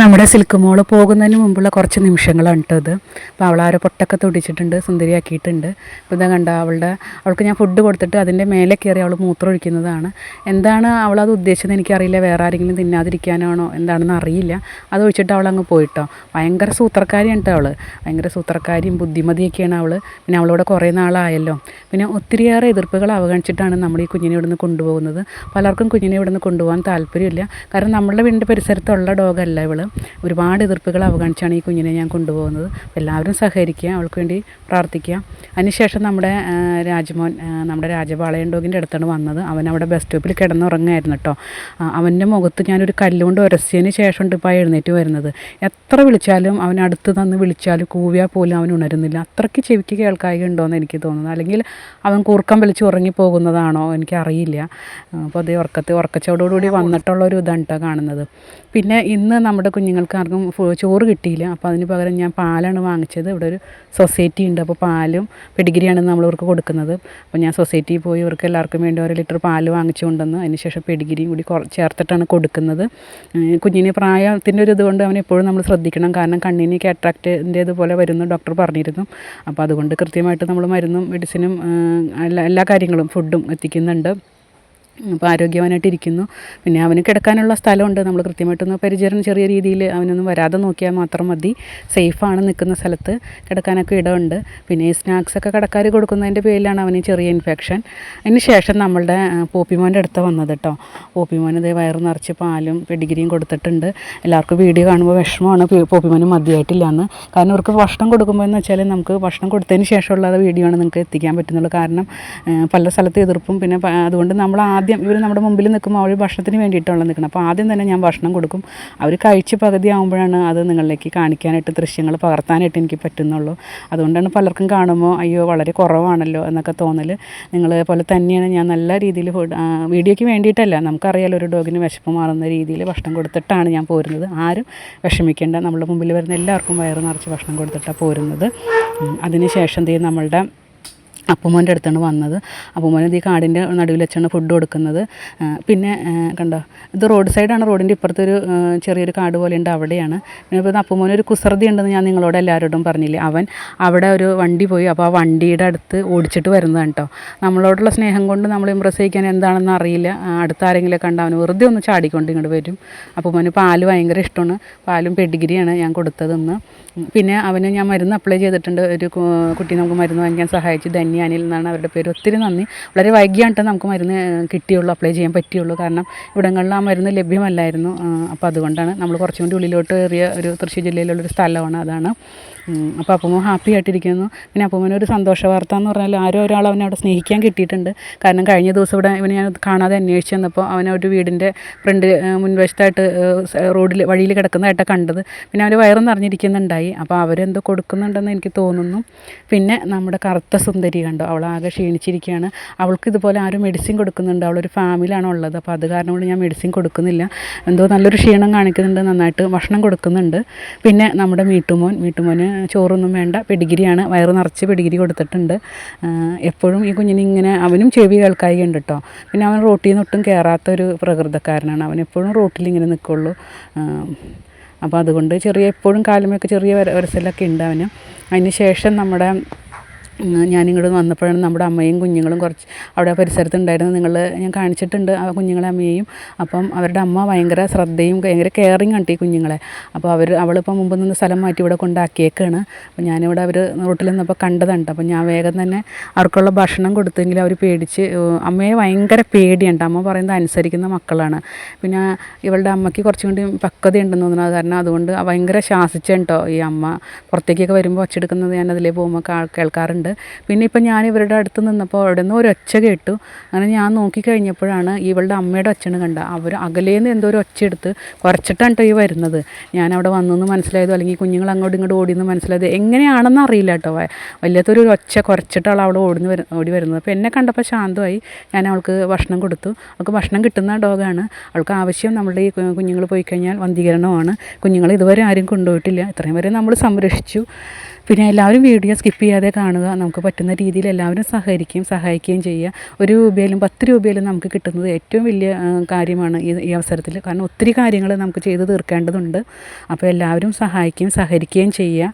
നമ്മുടെ സിൽക്ക് മോൾ പോകുന്നതിന് മുമ്പുള്ള കുറച്ച് നിമിഷങ്ങളാണ് കേട്ടോ ഇത്. അപ്പോൾ അവൾ ആരോ പൊട്ടൊക്കെ തൊടിച്ചിട്ടുണ്ട് സുന്ദരിയാക്കിയിട്ടുണ്ട്. അപ്പോൾ ഇതാ കണ്ട അവളുടെ അവൾക്ക് ഞാൻ ഫുഡ് കൊടുത്തിട്ട് അതിന്റെ മേലെ കയറി അവൾ മൂത്രം ഒഴിക്കുന്നതാണ്. എന്താണ് അവളത് ഉദ്ദേശിച്ചത് എനിക്കറിയില്ല വേറെ ആരെങ്കിലും തിന്നാതിരിക്കാനാണോ എന്താണെന്ന് അറിയില്ല. അത് ഒഴിച്ചിട്ട് അവൾ പോയിട്ടോ. ഭയങ്കര സൂത്രക്കാരിയാണ് കേട്ടോ അവൾ. ഭയങ്കര സൂത്രക്കാരിയും ബുദ്ധിമതിയൊക്കെയാണ് അവൾ. പിന്നെ അവളോട് കുറേ നാളായല്ലോ. പിന്നെ ഒത്തിരിയേറെ എതിർപ്പുകൾ അവഗണിച്ചിട്ടാണ് നമ്മൾ ഈ കുഞ്ഞിനെ ഇവിടുന്ന് കൊണ്ടുപോകുന്നത്. പലർക്കും കുഞ്ഞിനെ ഇവിടുന്ന് കൊണ്ടുപോകാൻ താല്പര്യമില്ല. കാരണം നമ്മളുടെ വീടിന്റെ പരിസരത്തുള്ള ഡോഗല്ല. ഇവൾ ഒരുപാട് എതിർപ്പുകൾ അവഗണിച്ചാണ് ഈ കുഞ്ഞിനെ ഞാൻ കൊണ്ടുപോകുന്നത്. എല്ലാവരും സഹകരിക്കുക അവൾക്ക് വേണ്ടി പ്രാർത്ഥിക്കുക. അതിനുശേഷം നമ്മുടെ രാജമോൻ നമ്മുടെ രാജപാളയൻ ഡോഗിന്റെ അടുത്താണ് വന്നത്. അവൻ അവിടെ ബസ് സ്റ്റോപ്പിൽ കിടന്നുറങ്ങായിരുന്നു കേട്ടോ. അവന്റെ മുഖത്ത് ഞാനൊരു കല്ലുകൊണ്ട് ഉരസിയതിന് ശേഷമുണ്ട് ഇപ്പോൾ എഴുന്നേറ്റ് വരുന്നത്. എത്ര വിളിച്ചാലും അവൻ അടുത്ത് തന്ന് വിളിച്ചാലും കൂവിയാൽ പോലും അവൻ ഉണരുന്നില്ല. അത്രയ്ക്ക് ചെവിക്ക് കേൾക്കായി ഉണ്ടോയെന്ന് എനിക്ക് തോന്നുന്നത് അല്ലെങ്കിൽ അവൻ കൂർക്കം വിളിച്ച് ഉറങ്ങി പോകുന്നതാണോ എനിക്കറിയില്ല അപ്പോൾ അതേ ഉറക്കത്തെ ഉറക്കച്ചോടോടുകൂടി വന്നിട്ടുള്ള ഒരു ഇതാണ് കേട്ടോ കാണുന്നത്. പിന്നെ ഇന്ന് നമ്മുടെ കുഞ്ഞുങ്ങൾക്ക് ആർക്കും ചോറ് കിട്ടിയില്ല. അപ്പോൾ അതിന് പകരം ഞാൻ പാലാണ് വാങ്ങിച്ചത്. ഇവിടെ ഒരു സൊസൈറ്റി ഉണ്ട്. അപ്പോൾ പാലും പെഡിഗ്രിയാണ് നമ്മൾ ഇവർക്ക് കൊടുക്കുന്നത്. അപ്പോൾ ഞാൻ സൊസൈറ്റിയിൽ പോയി ഇവർക്ക് എല്ലാവർക്കും വേണ്ടി ഒരു ലിറ്റർ പാൽ വാങ്ങിച്ചു കൊണ്ടുവന്ന് അതിന് ശേഷം പെഡിഗ്രിയും കൂടി ചേർത്തിട്ടാണ് കൊടുക്കുന്നത്. കുഞ്ഞിന് പ്രായത്തിന്റെ ഒരു ഇതുകൊണ്ട് അവനെ എപ്പോഴും നമ്മൾ ശ്രദ്ധിക്കണം. കാരണം കണ്ണിന് കാട്രാക്റ്റിന്റെ ഇതുപോലെ വരുന്നു ഡോക്ടർ പറഞ്ഞിരുന്നു. അപ്പോൾ അതുകൊണ്ട് കൃത്യമായിട്ട് നമ്മൾ മരുന്നും മെഡിസിനും എല്ലാ എല്ലാ കാര്യങ്ങളും ഫുഡും എത്തിക്കുന്നുണ്ട്. അപ്പോൾ ആരോഗ്യവാനായിട്ട് ഇരിക്കുന്നു. പിന്നെ അവന് കിടക്കാനുള്ള സ്ഥലമുണ്ട്. നമ്മൾ കൃത്യമായിട്ടൊന്ന് പരിചരണം ചെറിയ രീതിയിൽ അവനൊന്നും വരാതെ നോക്കിയാൽ മാത്രം മതി. സേഫാണ് നിൽക്കുന്ന സ്ഥലത്ത് കിടക്കാനൊക്കെ ഇടമുണ്ട്. പിന്നെ ഈ സ്നാക്സൊക്കെ കടക്കാർ കൊടുക്കുന്നതിന്റെ പേരിലാണ് അവന് ചെറിയ ഇൻഫെക്ഷൻ. അതിന് ശേഷം നമ്മളുടെ പോപ്പിമോന്റെ അടുത്ത് വന്നത് കേട്ടോ. പോപ്പിമോൻ ഇതേ വയറ് നിറച്ച് പാലും പെഡിഗ്രിയും കൊടുത്തിട്ടുണ്ട്. എല്ലാവർക്കും വീഡിയോ കാണുമ്പോൾ വിഷമമാണ്. പോപ്പിമോന് മതിയായിട്ടില്ല എന്ന് കാരണം ഇവർക്ക് ഭക്ഷണം കൊടുക്കുമ്പോൾ എന്ന് വെച്ചാൽ നമുക്ക് ഭക്ഷണം കൊടുത്തതിന് ശേഷമുള്ള വീഡിയോ ആണ് നിങ്ങൾക്ക് എത്തിക്കാൻ പറ്റുന്നുള്ളൂ. കാരണം പല സ്ഥലത്ത് എതിർപ്പും പിന്നെ അതുകൊണ്ട് നമ്മൾ ആദ്യം ഇവർ നമ്മുടെ മുമ്പിൽ നിൽക്കുമ്പോൾ അവർ ഭക്ഷണത്തിന് വേണ്ടിയിട്ടുള്ള നിൽക്കണം അപ്പോൾ ആദ്യം തന്നെ ഞാൻ ഭക്ഷണം കൊടുക്കും. അവർ കഴിച്ച് പകുതി ആകുമ്പോഴാണ് അത് നിങ്ങളിലേക്ക് കാണിക്കാനായിട്ട് ദൃശ്യങ്ങൾ പകർത്താനായിട്ട് എനിക്ക് പറ്റുന്നുള്ളൂ. അതുകൊണ്ടാണ് പലർക്കും കാണുമ്പോൾ അയ്യോ വളരെ കുറവാണല്ലോ എന്നൊക്കെ തോന്നൽ നിങ്ങളെ പോലെ തന്നെയാണ് ഞാൻ നല്ല രീതിയിൽ വീഡിയോയ്ക്ക് വേണ്ടിയിട്ടല്ല നമുക്കറിയാലോ ഒരു ഡോഗിന് വിശപ്പ് മാറുന്ന രീതിയിൽ ഭക്ഷണം കൊടുത്തിട്ടാണ് ഞാൻ പോരുന്നത്. ആരും വിഷമിക്കേണ്ട നമ്മുടെ മുമ്പിൽ വരുന്ന എല്ലാവർക്കും വയറ് നിറച്ച് ഭക്ഷണം കൊടുത്തിട്ടാണ് പോരുന്നത്. അതിനുശേഷം അതിന് ശേഷം ദേ നമ്മളുടെ അപ്പുമോന്റെ അടുത്താണ് വന്നത്. അപ്പുമോനത് ഈ കാടിന്റെ നടുവിൽ വെച്ചാണ് ഫുഡ് കൊടുക്കുന്നത്. പിന്നെ കണ്ടോ ഇത് റോഡ് സൈഡാണ് റോഡിന്റെ ഇപ്പുറത്തൊരു ചെറിയൊരു കാട് പോലെ ഉണ്ട് അവിടെയാണ്. പിന്നെ ഇപ്പോൾ അപ്പുമോന് ഒരു കുസൃതി ഉണ്ടെന്ന് ഞാൻ നിങ്ങളോട് എല്ലാവരോടും പറഞ്ഞില്ലേ. അവൻ അവിടെ ഒരു വണ്ടി പോയി. അപ്പോൾ ആ വണ്ടിയുടെ അടുത്ത് ഓടിച്ചിട്ട് വരുന്നതാണ് കേട്ടോ. നമ്മളോടുള്ള സ്നേഹം കൊണ്ട് നമ്മൾ ഇമ്പ്രസ് ചെയ്യിക്കാൻ എന്താണെന്ന് അറിയില്ല. അടുത്ത ആരെങ്കിലും കണ്ട അവന് വെറുതെ ഒന്ന് ചാടിക്കൊണ്ട് ഇങ്ങോട്ട് വരും. അപ്പുമോന് പാൽ ഭയങ്കര ഇഷ്ടമാണ്. പാലും പെഡിഗിരിയാണ് ഞാൻ കൊടുത്തതെന്ന്. പിന്നെ അവന് ഞാൻ മരുന്ന് അപ്ലൈ ചെയ്തിട്ടുണ്ട്. ഒരു കുട്ടി നമുക്ക് മരുന്ന് വാങ്ങിക്കാൻ സഹായിച്ചു ധന്യ അനിൽ എന്നാണ് അവരുടെ പേര്. ഒത്തിരി നന്ദി. വളരെ വൈകിയാണ് നമുക്ക് മരുന്ന് കിട്ടിയുള്ളൂ അപ്ലൈ ചെയ്യാൻ പറ്റിയുള്ളൂ. കാരണം ഇവിടങ്ങളിൽ ആ മരുന്ന് ലഭ്യമല്ലായിരുന്നു. അപ്പോൾ അതുകൊണ്ടാണ് നമ്മൾ കുറച്ചും കൂടി ഉള്ളിലോട്ട് ഏറിയ ഒരു തൃശ്ശൂർ ജില്ലയിലുള്ളൊരു സ്ഥലമാണ് അതാണ്. അപ്പോൾ അപ്പമ്മ ഹാപ്പി ആയിട്ടിരിക്കുന്നു പിന്നെ അപ്പമ്മന് ഒരു സന്തോഷ വാർത്ത എന്ന് പറഞ്ഞാൽ ആരോ ഒരാൾ അവനെ അവിടെ സ്നേഹിക്കാൻ കിട്ടിയിട്ടുണ്ട്. കാരണം കഴിഞ്ഞ ദിവസം ഇവിടെ ഇവനെ ഞാൻ കാണാതെ അന്വേഷിച്ച് വന്നപ്പോൾ അവനെ ഒരു വീടിന്റെ ഫ്രണ്ട് മുൻവശത്തായിട്ട് റോഡിൽ വഴിയിൽ കിടക്കുന്നതായിട്ടാണ് കണ്ടത്. പിന്നെ അവന്റെ വയറും നിറഞ്ഞിരിക്കുന്നുണ്ടായി അപ്പോൾ അവരെന്തോ കൊടുക്കുന്നുണ്ടെന്ന് എനിക്ക് തോന്നുന്നു. പിന്നെ നമ്മുടെ കറുത്ത സുന്ദരി കണ്ടോ. അവൾ ആകെ ക്ഷീണിച്ചിരിക്കുകയാണ്. അവൾക്ക് ഇതുപോലെ ആരും മെഡിസിൻ കൊടുക്കുന്നുണ്ട്. അവളൊരു ഫാമിലാണ് ഉള്ളത്. അപ്പോൾ അത് കാരണം കൊണ്ട് ഞാൻ മെഡിസിൻ കൊടുക്കുന്നില്ല. എന്തോ നല്ലൊരു ക്ഷീണം കാണിക്കുന്നുണ്ട്. നന്നായിട്ട് ഭക്ഷണം കൊടുക്കുന്നുണ്ട്. പിന്നെ നമ്മുടെ മീട്ടുമോൻ. മീട്ടുമോന് ചോറൊന്നും വേണ്ട. പെഡിഗിരിയാണ് വയറ് നിറച്ച് പെഡിഗിരി കൊടുത്തിട്ടുണ്ട്. എപ്പോഴും ഈ കുഞ്ഞിന് ഇങ്ങനെ അവനും ചെവി കേൾക്കായി ഉണ്ട് കേട്ടോ പിന്നെ അവൻ റോട്ടിൽ നിന്ന് ഒട്ടും കയറാത്തൊരു പ്രകൃതക്കാരനാണ്. അവൻ എപ്പോഴും റോട്ടിൽ ഇങ്ങനെ നിൽക്കുള്ളൂ അപ്പോൾ അതുകൊണ്ട് ചെറിയ എപ്പോഴും കാലുമൊക്കെ ചെറിയ വര- വരസലൊക്കെ ഉണ്ട് അവന്. അതിന് ശേഷം നമ്മുടെ ഞാനിങ്ങോട്ട് വന്നപ്പോഴാണ് നമ്മുടെ അമ്മയും കുഞ്ഞുങ്ങളും കുറച്ച് അവിടെ പരിസരത്തുണ്ടായിരുന്നു നിങ്ങൾ ഞാൻ കാണിച്ചിട്ടുണ്ട് ആ കുഞ്ഞുങ്ങളെ അമ്മയെയും. അപ്പം അവരുടെ അമ്മ ഭയങ്കര ശ്രദ്ധയും ഭയങ്കര കെയറിങ് ആണ് ഈ കുഞ്ഞുങ്ങളെ. അപ്പോൾ അവർ അവളിപ്പോൾ മുമ്പ് നിന്ന് സ്ഥലം മാറ്റി ഇവിടെ കൊണ്ടാക്കിയേക്കാണ്. അപ്പോൾ ഞാനിവിടെ അവർ റോട്ടിൽ നിന്നപ്പോൾ കണ്ടതുണ്ട് അപ്പോൾ ഞാൻ വേഗം തന്നെ അവർക്കുള്ള ഭക്ഷണം കൊടുത്തെങ്കിൽ അവർ പേടിച്ച് അമ്മയെ ഭയങ്കര പേടിയുണ്ട് അമ്മ പറയുന്നത് അനുസരിക്കുന്ന മക്കളാണ്. പിന്നെ ഇവളുടെ അമ്മയ്ക്ക് കുറച്ചും കൂടി പക്വതയുണ്ടെന്ന് തോന്നുന്നു. കാരണം അതുകൊണ്ട് ഭയങ്കര ശാസിച്ചുണ്ടോ ഈ അമ്മ. പുറത്തേക്കൊക്കെ വരുമ്പോൾ ഒച്ചെടുക്കുന്നത് ഞാൻ അതിലേ പോകുമ്പോൾ കാ- കേൾക്കാറുണ്ട് പിന്നെ ഇപ്പം ഞാൻ ഇവരുടെ അടുത്ത് നിന്നപ്പോൾ അവിടെ നിന്ന് ഒരൊച്ച കേട്ടു. അങ്ങനെ ഞാൻ നോക്കിക്കഴിഞ്ഞപ്പോഴാണ് ഇവളുടെ അമ്മയുടെ ഒച്ചയാണ് കണ്ട. അവർ അകലേന്ന് എന്തോ ഒരു ഒച്ച എടുത്ത് കുറച്ചിട്ടാണ് ഈ വരുന്നത്. ഞാൻ അവിടെ വന്നു എന്ന് മനസ്സിലായതോ അല്ലെങ്കിൽ കുഞ്ഞുങ്ങൾ അങ്ങോട്ടും ഇങ്ങോട്ട് ഓടിയെന്ന് മനസ്സിലായത് എങ്ങനെയാണെന്ന് അറിയില്ല കേട്ടോ വല്ലാത്തൊരു ഒച്ച കുറച്ചിട്ടാണ് അവൾ ഓടുന്നു ഓടി വരുന്നത്. അപ്പോൾ എന്നെ കണ്ടപ്പോൾ ശാന്തമായി ഞാൻ അവൾക്ക് ഭക്ഷണം കൊടുത്തു. അവൾക്ക് ഭക്ഷണം കിട്ടുന്ന ഡോഗാണ്. അവൾക്ക് ആവശ്യം നമ്മളുടെ ഈ കുഞ്ഞുങ്ങൾ പോയി കഴിഞ്ഞാൽ വന്ധീകരണമാണ്. കുഞ്ഞുങ്ങൾ ഇതുവരെ ആരും കൊണ്ടുപോയിട്ടില്ല. ഇത്രയും വരെ നമ്മൾ സംരക്ഷിച്ചു. പിന്നെ എല്ലാവരും വീഡിയോ സ്കിപ്പ് ചെയ്യാതെ കാണുക. നമുക്ക് പറ്റുന്ന രീതിയിൽ എല്ലാവരും സഹകരിക്കുകയും സഹായിക്കുകയും ചെയ്യുക. ഒരു രൂപയിലും പത്ത് രൂപയിലും നമുക്ക് കിട്ടുന്നത് ഏറ്റവും വലിയ കാര്യമാണ് ഈ ഈ അവസരത്തിൽ. കാരണം ഒത്തിരി കാര്യങ്ങൾ നമുക്ക് ചെയ്ത് തീർക്കേണ്ടതുണ്ട്. അപ്പോൾ എല്ലാവരും സഹായിക്കുകയും സഹകരിക്കുകയും ചെയ്യുക.